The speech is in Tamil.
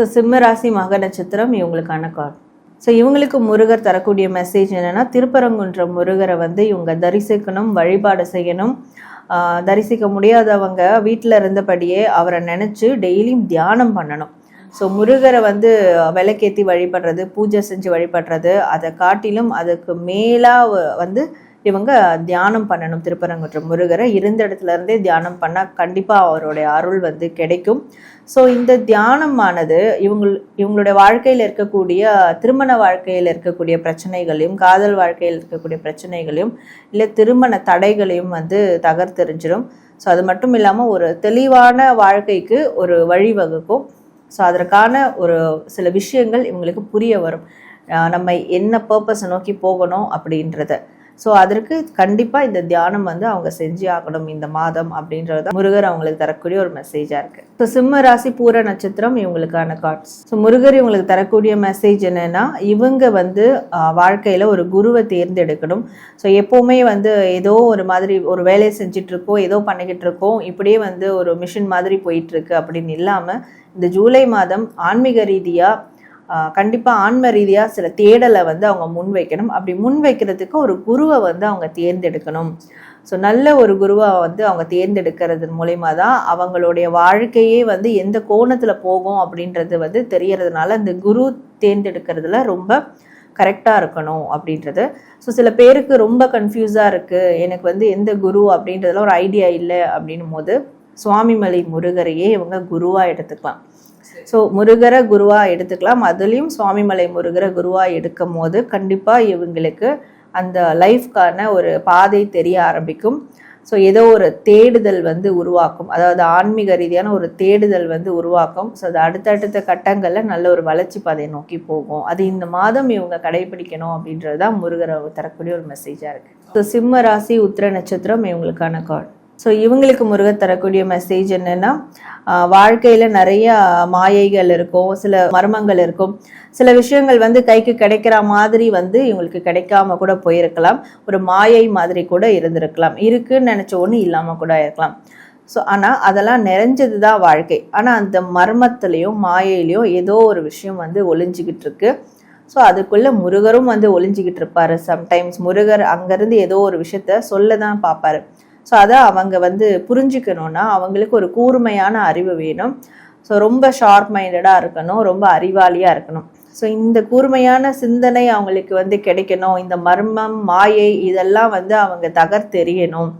ஸோ சிம்ம ராசி மக நட்சத்திரம் இவங்களுக்கான கார்டு ஸோ இவங்களுக்கு முருகர் தரக்கூடிய மெசேஜ் என்னென்னா திருப்பரங்குன்ற முருகரை வந்து இவங்க தரிசிக்கணும் வழிபாடு செய்யணும். தரிசிக்க முடியாதவங்க வீட்டில் இருந்தபடியே அவரை நினச்சி டெய்லியும் தியானம் பண்ணணும். ஸோ முருகரை வந்து விளக்கேற்றி வழிபடுறது பூஜை செஞ்சு வழிபடுறது அதை காட்டிலும் அதுக்கு மேலாக வந்து இவங்க தியானம் பண்ணணும் திருப்பரங்குன்ற முருகரை இருந்த இடத்துல இருந்தே தியானம் பண்ணால் கண்டிப்பாக அவருடைய அருள் வந்து கிடைக்கும். ஸோ இந்த தியானமானது இவங்க இவங்களுடைய வாழ்க்கையில் இருக்கக்கூடிய திருமண வாழ்க்கையில் இருக்கக்கூடிய பிரச்சனைகளையும் காதல் வாழ்க்கையில் இருக்கக்கூடிய பிரச்சனைகளையும் இல்லை திருமண தடைகளையும் வந்து தகர்த்தெறிஞ்சிடும் ஸோ அது மட்டும் இல்லாமல் ஒரு தெளிவான வாழ்க்கைக்கு ஒரு வழிவகுக்கும் ஸோ அதற்கான ஒரு சில விஷயங்கள் இவங்களுக்கு புரிய வரும். நம்ம என்ன பர்பஸை நோக்கி போகணும் அப்படின்றத. ஸோ அதற்கு கண்டிப்பாக இந்த தியானம் வந்து அவங்க செஞ்சு ஆகணும் இந்த மாதம் அப்படின்றது முருகர் அவங்களுக்கு தரக்கூடிய ஒரு மெசேஜாக இருக்குது ஸோ சிம்ம ராசி பூர நட்சத்திரம் இவங்களுக்கான கார்ட்ஸ் ஸோ முருகர் இவங்களுக்கு தரக்கூடிய மெசேஜ் என்னன்னா இவங்க வந்து வாழ்க்கையில் ஒரு குருவை தேர்ந்தெடுக்கணும். ஸோ எப்போவுமே வந்து ஏதோ ஒரு மாதிரி ஒரு வேலையை செஞ்சுட்டு இருக்கோம் ஏதோ பண்ணிக்கிட்டு இருக்கோம் இப்படியே வந்து ஒரு மிஷின் மாதிரி போயிட்டு இருக்கு அப்படின்னு இல்லாமல் இந்த ஜூலை மாதம் ஆன்மீக ரீதியாக கண்டிப்பாக ஆன்ம ரீதியாக சில தேடலை வந்து அவங்க முன் வைக்கணும் அப்படி முன் வைக்கிறதுக்கு ஒரு குருவை வந்து அவங்க தேர்ந்தெடுக்கணும். ஸோ நல்ல ஒரு குருவை வந்து அவங்க தேர்ந்தெடுக்கிறது மூலயமா தான் அவங்களுடைய வாழ்க்கையே வந்து எந்த கோணத்தில் போகும் அப்படின்றது வந்து தெரியறதுனால இந்த குரு தேர்ந்தெடுக்கிறதுல ரொம்ப கரெக்டாக இருக்கணும் அப்படின்றது. ஸோ சில பேருக்கு ரொம்ப கன்ஃபியூஸாக இருக்குது எனக்கு வந்து எந்த குரு அப்படின்றதுல ஒரு ஐடியா இல்லை அப்படின்னும் போது சுவாமிமலை முருகரையே இவங்க குருவாக எடுத்துக்கலாம். ஸோ முருகரை குருவாக எடுத்துக்கலாம். அதுலேயும் சுவாமிமலை முருகரை குருவாக எடுக்கும் போது கண்டிப்பாக இவங்களுக்கு அந்த லைஃப்க்கான ஒரு பாதை தெரிய ஆரம்பிக்கும். ஸோ ஏதோ ஒரு தேடுதல் வந்து உருவாக்கும். அதாவது ஆன்மீக ரீதியான ஒரு தேடுதல் வந்து உருவாக்கும். ஸோ அது அடுத்தடுத்த கட்டங்களில் நல்ல ஒரு வளர்ச்சி பாதையை நோக்கி போகும். அது இந்த மாதம் இவங்க கடைபிடிக்கணும் அப்படின்றது தான் முருகரை தரக்கூடிய ஒரு மெசேஜாக இருக்குது ஸோ சிம்ம ராசி உத்திர நட்சத்திரம் இவங்களுக்கான கார்டு ஸோ இவங்களுக்கு முருகர் தரக்கூடிய மெசேஜ் என்னன்னா வாழ்க்கையில் நிறைய மாயைகள் இருக்கும் சில மர்மங்கள் இருக்கும். சில விஷயங்கள் வந்து கைக்கு கிடைக்கிற மாதிரி வந்து இவங்களுக்கு கிடைக்காம கூட போயிருக்கலாம். ஒரு மாயை மாதிரி கூட இருந்திருக்கலாம். இருக்குன்னு நினச்ச ஒன்று இல்லாமல் கூட இருக்கலாம். ஸோ ஆனால் அதெல்லாம் நிறைஞ்சது தான் வாழ்க்கை. ஆனால் அந்த மர்மத்திலையும் மாயையிலையும் ஏதோ ஒரு விஷயம் வந்து ஒளிஞ்சிக்கிட்டு இருக்கு. ஸோ அதுக்குள்ள முருகரும் வந்து ஒளிஞ்சிக்கிட்டு இருப்பாரு சம்டைம்ஸ் முருகர் அங்கேருந்து ஏதோ ஒரு விஷயத்த சொல்ல தான் பார்ப்பாரு. ஸோ அதை அவங்க வந்து புரிஞ்சுக்கணுன்னா அவங்களுக்கு ஒரு கூர்மையான அறிவு வேணும். ஸோ ரொம்ப ஷார்ப் மைண்டடாக இருக்கணும் ரொம்ப அறிவாளியாக இருக்கணும். ஸோ இந்த கூர்மையான சிந்தனை அவங்களுக்கு வந்து கிடைக்கணும். இந்த மர்மம் மாயை இதெல்லாம் வந்து அவங்க தகர்த்தெறியணும்.